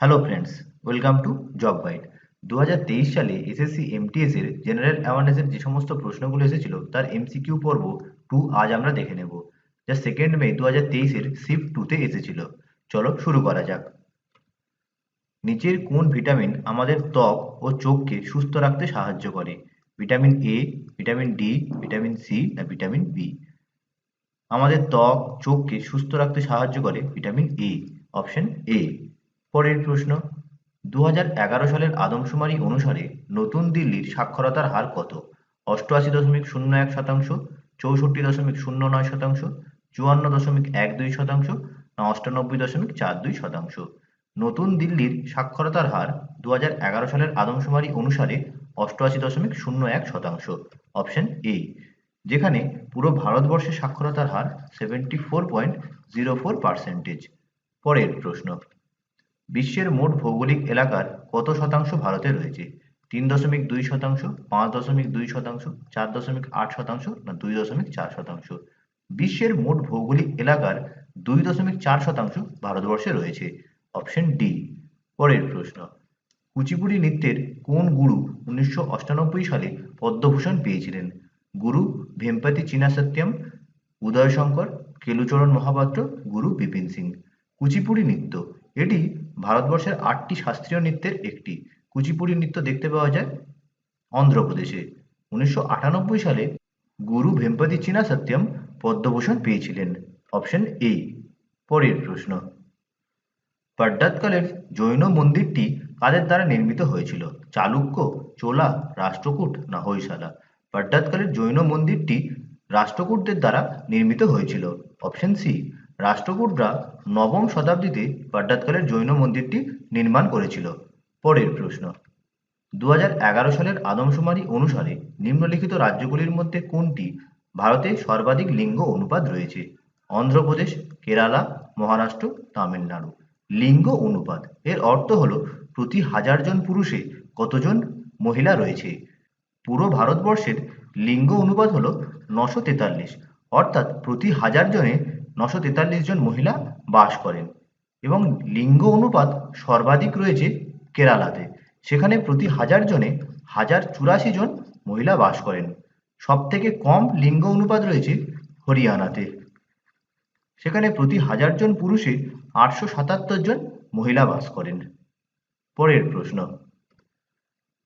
Hello friends welcome to job guide দু হাজার তেইশ সালে এসএসসি এমটিএস এর জেনারেল অ্যাওয়ারনেসের যে সমস্ত প্রশ্নগুলো এসেছিল, তার এমসিকিউ পর্ব টু আজ আমরা দেখে নেব। যা সেকেন্ড মে দু হাজার তেইশের শিফট টুতে এসেছিল। চলো শুরু করা যাক। নিচের কোন ভিটামিন আমাদের ত্বক ও চোখকে সুস্থ রাখতে সাহায্য করে? Vitamin A vitamin D vitamin C না ভিটামিন বি আমাদের ত্বক, চোখকে সুস্থ রাখতে সাহায্য করে ভিটামিন এ অপশন এ পরের প্রশ্ন দু হাজার এগারো সালের আদমশুমারি অনুসারে নতুন দিল্লির সাক্ষরতার হার কত? অষ্টআশি দশমিক শূন্য এক শতাংশ, চৌষট্টি দশমিক শূন্য নয় শতাংশ, চুয়ান্ন দশমিক এক দুই শতাংশ না অষ্টানব্বই দশমিক চার দুই শতাংশ? নতুন দিল্লির সাক্ষরতার হার দু হাজার এগারো সালের আদমশুমারি অনুসারে অষ্টআশি দশমিক শূন্য এক শতাংশ। অপশন এ, যেখানে পুরো ভারতবর্ষের সাক্ষরতার হার seventy four point zero four percentage পরের প্রশ্ন বিশ্বের মোট ভৌগোলিক এলাকার কত শতাংশ ভারতে রয়েছে? তিন দশমিক দুই শতাংশ, পাঁচ দশমিক দুই শতাংশ, চার দশমিক আট শতাংশ না দুই দশমিক চার শতাংশ? বিশ্বের মোট ভৌগোলিক এলাকার দুই দশমিক চার শতাংশ ভারতবর্ষে রয়েছে। অপশন ডি, পরের প্রশ্ন। কুচিপুড়ি নৃত্যের কোন গুরু উনিশশো সালে পদ্মভূষণ পেয়েছিলেন? গুরু ভেম্পাতি চীনা সত্যম উদয় শঙ্কর কেলুচরণ মহাপাত্র, গুরু বিপিন সিং। কুচিপুড়ি নৃত্য। এটি ভারতবর্ষের আটটি শাস্ত্রীয় নৃত্যের একটি। কুচিপুড়ি নৃত্য দেখতে পাওয়া যায় অন্ধ্রপ্রদেশে। উনিশশো আটানব্বই সালে গুরু ভেম্পতি চীনা সত্যম পদ্মভূষণ পেয়েছিলেন। Option A. পরের প্রশ্ন। পড্ডাতকালের জৈন মন্দিরটি কাদের দ্বারা নির্মিত হয়েছিল? চালুক্য, চোলা, রাষ্ট্রকূট না হৈশালা? পড্ডাতকালের জৈন মন্দিরটি রাষ্ট্রকূটদের দ্বারা নির্মিত হয়েছিল। Option C. রাষ্ট্রকূটরা নবম শতাব্দীতে পড্ডাতকালের জৈন মন্দিরটি নির্মাণ করেছিল। পরের প্রশ্ন, দুহাজার এগারো সালের আদমশুমারি অনুসারে নিম্নলিখিত রাজ্যগুলির মধ্যে কোনটি ভারতে সর্বাধিক লিঙ্গ অনুপাত রয়েছে? অন্ধ্রপ্রদেশ, কেরালা, মহারাষ্ট্র, তামিলনাড়ু। লিঙ্গ অনুপাত, এর অর্থ হল প্রতি হাজার জন পুরুষে কতজন মহিলা রয়েছে? পুরো ভারতবর্ষের লিঙ্গ অনুপাত হল নশো তেতাল্লিশ, অর্থাৎ প্রতি হাজার জনে নশো তেতাল্লিশ জন মহিলা বাস করেন এবং লিঙ্গ অনুপাত সর্বাধিক রয়েছে কেরালাতে। সেখানে প্রতি হাজার জনে হাজার চুরাশি জন মহিলা বাস করেন। সব থেকে কম লিঙ্গ অনুপাত রয়েছে হরিয়ানাতে। সেখানে প্রতি হাজার জন পুরুষে আটশো সাতাত্তর জন মহিলা বাস করেন। পরের প্রশ্ন,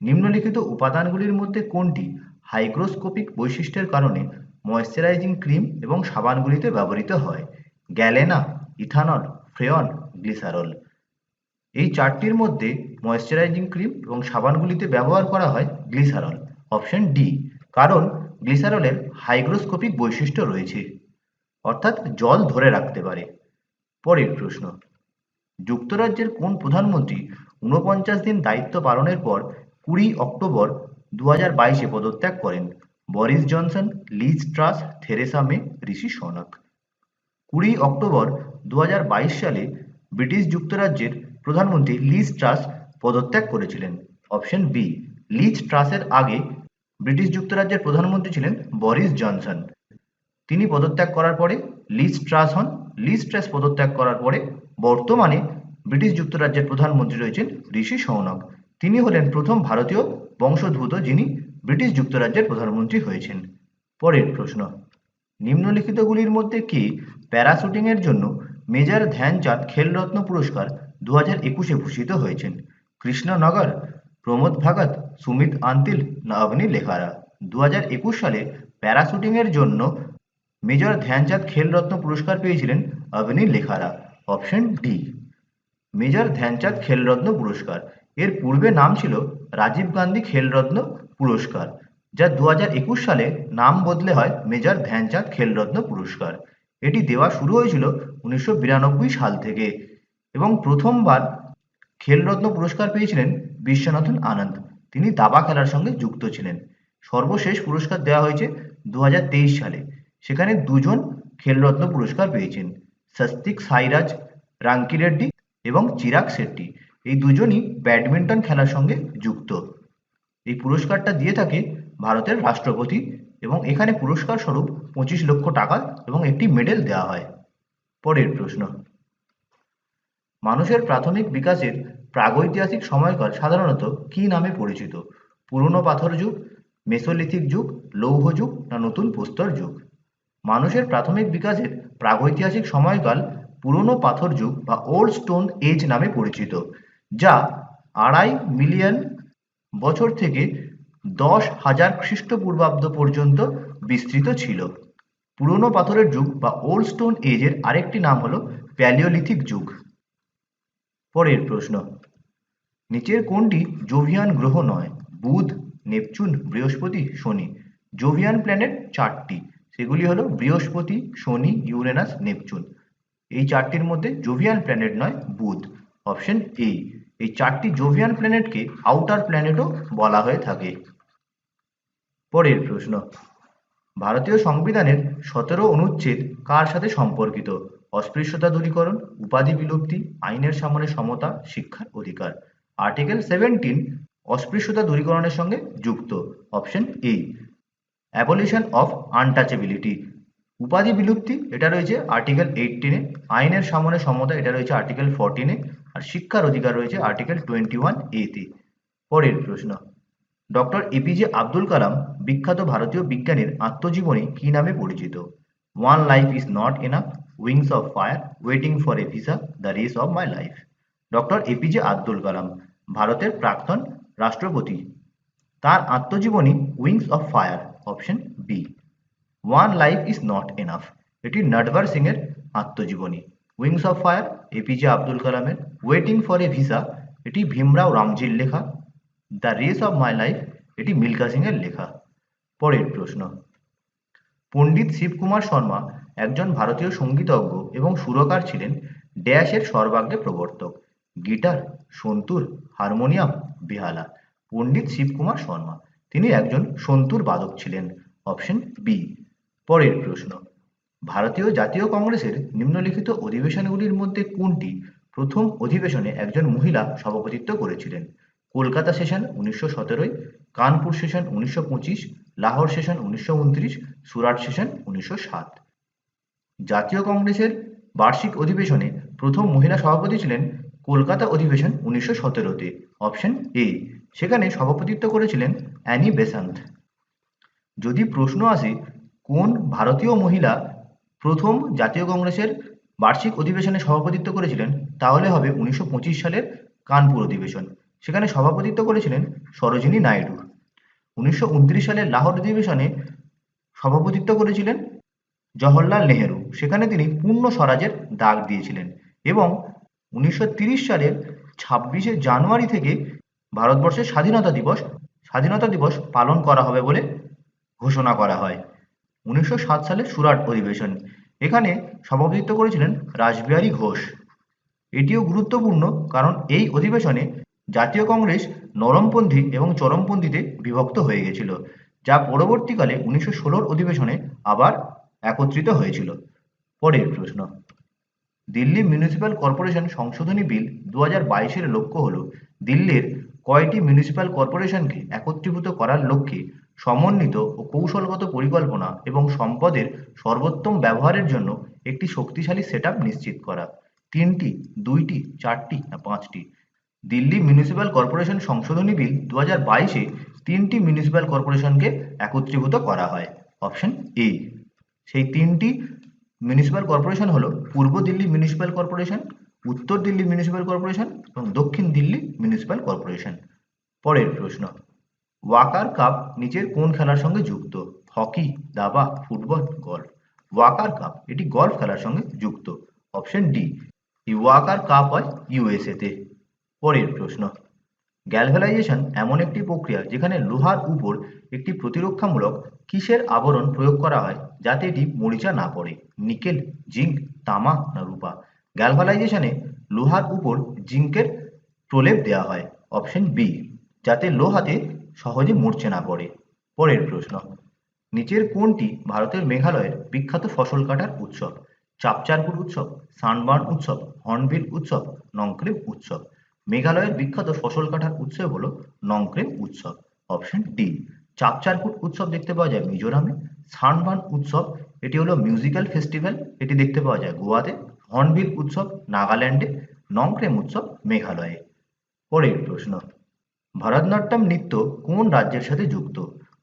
নিম্নলিখিত উপাদানগুলির মধ্যে কোনটি হাইগ্রোস্কোপিক বৈশিষ্ট্যের কারণে ময়শ্চারাইজিং ক্রিম এবং সাবানগুলিতে ব্যবহৃত হয়। Galena, ethanol, freon, glycerol. এই চারটির মধ্যে ময়শ্চারাইজিং ক্রিম এবং সাবানগুলিতে ব্যবহার করা হয় গ্লিসারল, অপশন ডি, কারণ গ্লিসারলের হাইগ্রোস্কোপিক বৈশিষ্ট্য রয়েছে, অর্থাৎ জল ধরে রাখতে পারে। পরের প্রশ্ন, যুক্তরাজ্যের কোন প্রধানমন্ত্রী ঊনপঞ্চাশ দিন দায়িত্ব পালনের পর কুড়ি অক্টোবর দু হাজার বাইশে পদত্যাগ করেন? Boris Johnson, Liz Truss, Theresa May, Rishi Sunak. কুড়ি অক্টোবর দুই হাজার বাইশ সালে ব্রিটিশ যুক্তরাজ্যের প্রধানমন্ত্রী লিজ ট্রাস পদত্যাগ করেছিলেন। অপশন বি, লিজ ট্রাসের আগে ব্রিটিশ যুক্তরাজ্যের প্রধানমন্ত্রী ছিলেন বরিস জনসন। তিনি পদত্যাগ করার পরে লিজ ট্রাস হন। লিজ ট্রাস পদত্যাগ করার পরে বর্তমানে ব্রিটিশ যুক্তরাজ্যের প্রধানমন্ত্রী রয়েছেন ঋষি সৌনক। তিনি হলেন প্রথম ভারতীয় বংশোদ্ভূত যিনি ব্রিটিশ যুক্তরাজ্যের প্রধানমন্ত্রী হয়েছেন। পরের প্রশ্ন, নিম্নলিখিতগুলির মধ্যে কে প্যারাশুটিংয়ের জন্য মেজর ধ্যানচাঁদ খেলরত্ন পুরস্কার দু হাজার একুশে ভূষিত হয়েছেন? কৃষ্ণনগর, প্রমোদ ভাগত, সুমিত আন্তিল না অগ্নি লেখারা। দু হাজার একুশ সালে প্যারাশুটিংয়ের জন্য মেজর ধ্যানচাঁদ খেলরত্ন পুরস্কার পেয়েছিলেন Agni Lekhara. Option D, major Dhyan Chand Khel Ratna পুরস্কার। এর পূর্বে নাম ছিল রাজীব গান্ধী খেলরত্ন পুরস্কার, যা দু সালে নাম বদলে হয় মেজর ধ্যানচাঁদ খেলরত্ন পুরস্কার। এটি দেওয়া শুরু হয়েছিল উনিশশো বিরানব্বই সাল থেকে এবং প্রথমবার খেলরত্ন পুরস্কার পেয়েছিলেন বিশ্বনাথন আনন্দ। তিনি দাবা খেলার সঙ্গে যুক্ত ছিলেন। সর্বশেষ পুরস্কার দেওয়া হয়েছে দু হাজার তেইশ সালে। সেখানে দুজন খেলরত্ন পুরস্কার পেয়েছেন সস্তিক সাইরাজ, রাঙ্কি রেড্ডি এবং চিরাগ শেট্টি। এই দুজনই ব্যাডমিন্টন খেলার সঙ্গে যুক্ত। এই পুরস্কারটা দিয়ে থাকে ভারতের রাষ্ট্রপতি এবং এখানে পুরস্কার স্বরূপ পঁচিশ লক্ষ টাকা এবং একটি মেডেল দেওয়া হয়। পরের প্রশ্ন। মানুষের প্রাথমিক বিকাশের প্রাগৈতিহাসিক সময়কাল সাধারণত কি নামে পরিচিত? পুরনো পাথর যুগ, মেসোলিথিক যুগ, লৌহ যুগ না নতুন প্রস্তর যুগ? মানুষের প্রাথমিক বিকাশের প্রাগৈতিহাসিক সময়কাল পুরনো পাথর যুগ বা ওল্ড স্টোন এজ নামে পরিচিত, যা আড়াই মিলিয়ন বছর থেকে দশ হাজার খ্রিস্টপূর্বাব্দ পর্যন্ত বিস্তৃত ছিল। পুরনো পাথরের যুগ বা ওল্ড স্টোন এজের আরেকটি নাম হলো প্যালিওলিথিক যুগ। পরের প্রশ্ন, নিচের কোনটি জোভিয়ান গ্রহ নয়? বুধ, নেপচুন, বৃহস্পতি, শনি। জোভিয়ান প্ল্যানেট চারটি, সেগুলি হলো বৃহস্পতি, শনি, ইউরেনাস, নেপচুন। এই চারটির মধ্যে জোভিয়ান প্ল্যানেট নয়, বুধ। অপশন এ এই চারটি জোভিয়ান প্ল্যানেটকে আউটার প্ল্যানেটও বলা হয়ে থাকে। পরের প্রশ্ন, ভারতীয় সংবিধানের সতেরো অনুচ্ছেদ কার সাথে সম্পর্কিত? অস্পৃশ্যতা দূরীকরণ, উপাধি বিলুপ্তি, আইনের সামনে সমতা, শিক্ষার অধিকার। আর্টিকেল সেভেন্টিন অস্পৃশ্যতা দূরীকরণের সঙ্গে যুক্ত option A abolition of untouchability উপাধি বিলুপ্তি, এটা রয়েছে আর্টিকেল এইটিনে আইনের সামনে সমতা, এটা রয়েছে আর্টিকেল ফোরটিনে আর শিক্ষার অধিকার রয়েছে আর্টিকেল টোয়েন্টি ওয়ান এতে পরের প্রশ্ন ডক্টর এপিজে আব্দুল কালাম বিখ্যাত ভারতীয় বিজ্ঞানীর আত্মজীবনী কি নামে পরিচিত? One life is not enough wings of fire waiting for a visa the race of my life doctor APJ Abdul Kalam, ভারতের প্রাক্তন রাষ্ট্রপতি। তার আত্মজীবনী wings of fire option B one life is not enough এটি নটভার সিং এর আত্মজীবনী। Wings of fire APJ Abdul কালামের waiting for a visa এটি ভীমরাও রামজির লেখা। The race of my life এটি মিল্কা সিং এর লেখা। পরের প্রশ্ন। পণ্ডিত শিবকুমার শর্মা একজন ভারতীয় সঙ্গীতজ্ঞ এবং সুরকার ছিলেন, ড্যাশের সর্বাগ্রে প্রবর্তক। গিটার, সন্তুর, হারমোনিয়াম, বেহালা। পণ্ডিত শিবকুমার শর্মা, তিনি একজন সন্তুর বাদক ছিলেন। Option B. পরের প্রশ্ন। ভারতীয় জাতীয় কংগ্রেসের নিম্নলিখিত অধিবেশনগুলির মধ্যে কোনটি প্রথম অধিবেশনে একজন মহিলা সভাপতিত্ব করেছিলেন? কলকাতা সেশন উনিশশো কানপুর সেশন উনিশশো পঁচিশ, লাহোর সেশন উনিশশো উনত্রিশ, সুরাট সেশন উনিশশো সাত। জাতীয় কংগ্রেসের বার্ষিক অধিবেশনে প্রথম মহিলা সভাপতি ছিলেন কলকাতা অধিবেশন উনিশশো সতেরোতে, অপশন এ। সেখানে সভাপতিত্ব করেছিলেন অ্যানি বেসান্ত। যদি প্রশ্ন আসে, কোন ভারতীয় মহিলা প্রথম জাতীয় কংগ্রেসের বার্ষিক অধিবেশনে সভাপতিত্ব করেছিলেন, তাহলে হবে উনিশশো পঁচিশ সালের কানপুর অধিবেশন। সেখানে সভাপতিত্ব করেছিলেন সরোজিনী নাইডু। উনিশশো উনত্রিশ সালের লাহোর অধিবেশনে সভাপতিত্ব করেছিলেন জওহরলাল নেহেরু। সেখানে তিনি পূর্ণ স্বরাজের ডাক দিয়েছিলেন এবং উনিশশো সালের ছাব্বিশে জানুয়ারি থেকে ভারতবর্ষের স্বাধীনতা দিবস স্বাধীনতা দিবস পালন করা হবে বলে ঘোষণা করা হয়। উনিশশো সাত সালের সুরাট অধিবেশন। এখানে সভাপতিত্ব করেছিলেন রাসবিহারী ঘোষ। এটিও গুরুত্বপূর্ণ কারণ এই অধিবেশনে জাতীয় কংগ্রেস নরমপন্থী এবং চরমপন্থীতে বিভক্ত হয়ে গেছিল, যা পরবর্তীকালে উনিশশো ষোলোর অধিবেশনে আবার একত্রিত হয়েছিল। পরের প্রশ্ন। দিল্লি মিউনিসিপ্যাল কর্পোরেশন সংশোধনী বিল দু হাজার বাইশের লক্ষ্য হল, দিল্লির কয়টি মিউনিসিপ্যাল কর্পোরেশনকে একত্রীভূত করার লক্ষ্যে সমন্বিত ও কৌশলগত পরিকল্পনা এবং সম্পদের সর্বোত্তম ব্যবহারের জন্য একটি শক্তিশালী সেটআপ নিশ্চিত করা। তিনটি, দুইটি, চারটি না পাঁচটি? দিল্লি মিউনিসিপ্যাল কর্পোরেশন সংশোধনী বিল দু হাজার বাইশে তিনটি মিউনিসিপ্যাল কর্পোরেশনকে একত্রীভূত করা হয়। অপশন এ সেই তিনটি মিউনিসিপ্যাল কর্পোরেশন হলো পূর্ব দিল্লি মিউনিসিপ্যাল কর্পোরেশন উত্তর দিল্লি মিউনিসিপ্যাল কর্পোরেশন এবং দক্ষিণ দিল্লি মিউনিসিপ্যাল কর্পোরেশন পরের প্রশ্ন। ওয়াকার কাপ নিচের কোন খেলার সঙ্গে যুক্ত? হকি, দাবা, ফুটবল, গল্ফ। ওয়াকার কাপ, এটি গল্ফ খেলার সঙ্গে যুক্ত। অপশন ডি ওয়াকার কাপ হয় ইউএসএ তে। পরের প্রশ্ন গ্যালভানাইজেশন এমন একটি প্রক্রিয়া যেখানে লোহার উপর একটি প্রতিরক্ষামূলক কিসের আবরণ প্রয়োগ করা হয় যাতে এটি মরিচা না পড়ে? নিকেল, জিঙ্ক, তামা না রূপা? গ্যালভানাইজেশনে লোহার উপর জিঙ্কের প্রলেপ দেওয়া হয়। অপশন বি, যাতে লোহাতে সহজে মরছে না পড়ে পরের প্রশ্ন, নিচের কোনটি ভারতের মেঘালয়ের বিখ্যাত ফসল কাটার উৎসব? চাপচারপুর উৎসব, সানবার্ন উৎসব, হর্নবিল উৎসব, নংক্রেম উৎসব। মেঘালয়ের বিখ্যাত ফসল কাটার উৎসব হলো নংক্রেম উৎসব। অপশন ডি চাপচারপুট উৎসব দেখতে পাওয়া যায় মিজোরামে। সানবার্ন উৎসব, এটি হলো মিউজিক্যাল ফেস্টিভ্যাল, এটি দেখতে পাওয়া যায় গোয়াতে। হর্নবিল উৎসব, নাগাল্যান্ডে, নংক্রেম উৎসব, মেঘালয়ে। পরের প্রশ্ন ভারতনাট্যম নৃত্য কোন রাজ্যের সাথে যুক্ত?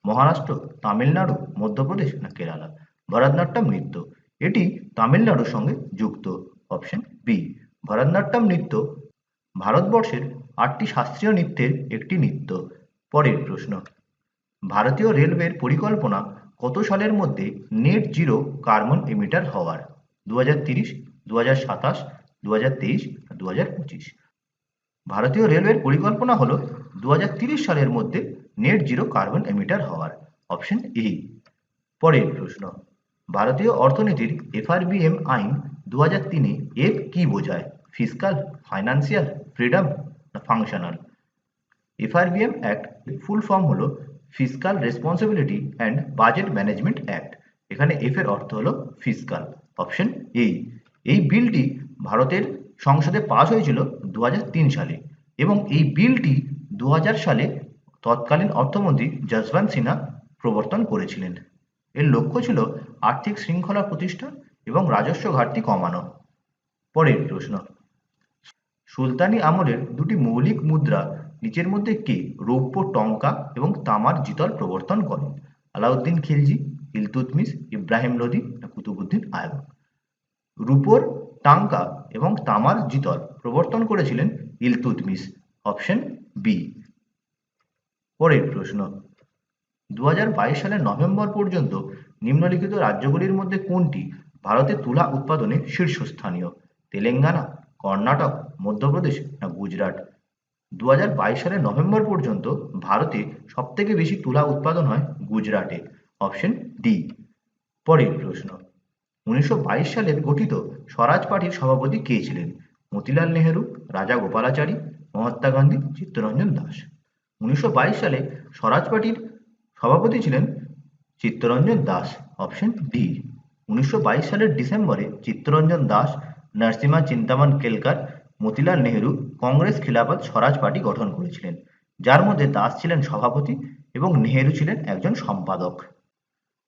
মহারাষ্ট্র, তামিলনাড়ু, মধ্যপ্রদেশ না কেরালা? ভারতনাট্যম নৃত্য, এটি তামিলনাড়ুর সঙ্গে যুক্ত। অপশন বি ভারতনাট্যম নৃত্য, ভারতবর্ষের আটটি শাস্ত্রীয় নৃত্যের একটি নৃত্য। পরের প্রশ্ন, ভারতীয় রেলওয়ের পরিকল্পনা কত সালের মধ্যে নেট জিরো কার্বন এমিটার হওয়ার? দু হাজার তিরিশ দু হাজার সাতাশ দু হাজার তেইশ দু হাজার পঁচিশ। ভারতীয় রেলওয়ের পরিকল্পনা হলো দু সালের মধ্যে নেট জিরো কার্বন এমিটার হওয়ার অপশন এ পরের প্রশ্ন, ভারতীয় অর্থনীতির এফআরবিএম আইন দু হাজার তিনে এফ কি বোঝায়? ফিসকাল ফাইন্যান্সিয়াল ফ্রিডম না functional FRBM act full form হলো fiscal responsibility and budget management act এখানে এফ এর অর্থ হলো ফিসকাল অপশন এ এই বিলটি ভারতের সংসদে পাশ হয়েছিল দু হাজার তিন সালে এবং এই বিলটি দু সালে তৎকালীন অর্থমন্ত্রী যশবন্ত সিনহা প্রবর্তন করেছিলেন। এর লক্ষ্য ছিল আর্থিক শৃঙ্খলা প্রতিষ্ঠা এবং রাজস্ব ঘাটতি কমানো। পরের প্রশ্ন, সুলতানি আমলের দুটি মৌলিক মুদ্রা নিচের মধ্যে কে? রৌপ্য টঙ্কা এবং তামার জিতল প্রবর্তন করেন। আলাউদ্দিন খিলজি, ইলতুতমিশ, ইব্রাহিম লোদি কুতুবুদ্দিন আয়বক রূপোর টাঙ্কা এবং তামার জিতল প্রবর্তন করেছিলেন ইলতুতমিশ অপশন বি। পরের প্রশ্ন দু হাজার বাইশ সালের নভেম্বর পর্যন্ত নিম্নলিখিত রাজ্যগুলির মধ্যে কোনটি ভারতে তুলা উৎপাদনে শীর্ষস্থানীয়, তেলেঙ্গানা, কর্ণাটক, মধ্যপ্রদেশ না গুজরাট? দু হাজার বাইশ সালের নভেম্বর পর্যন্ত ভারতে সবথেকে বেশি তুলা উৎপাদন হয় গুজরাটে, অপশন ডি। পরের প্রশ্ন উনিশশো সালের গঠিত স্বরাজ পার্টির সভাপতি কে ছিলেন? মতিলাল নেহেরু, রাজা গোপালাচারী, মহাত্মা গান্ধী, চিত্তরঞ্জন দাস। উনিশশো বাইশ সালে স্বরাজ পার্টির সভাপতি ছিলেন চিত্তরঞ্জন দাস, অপশন ডি। উনিশশো বাইশ সালের ডিসেম্বরে চিত্তরঞ্জন দাস, নরসিমা চিন্তামান কেলকার, মতিলাল নেহেরু কংগ্রেস খিলাফত স্বরাজ পার্টি গঠন করেছিলেন। যার মধ্যে দাস ছিলেন সভাপতি এবং নেহেরু ছিলেন একজন সম্পাদক।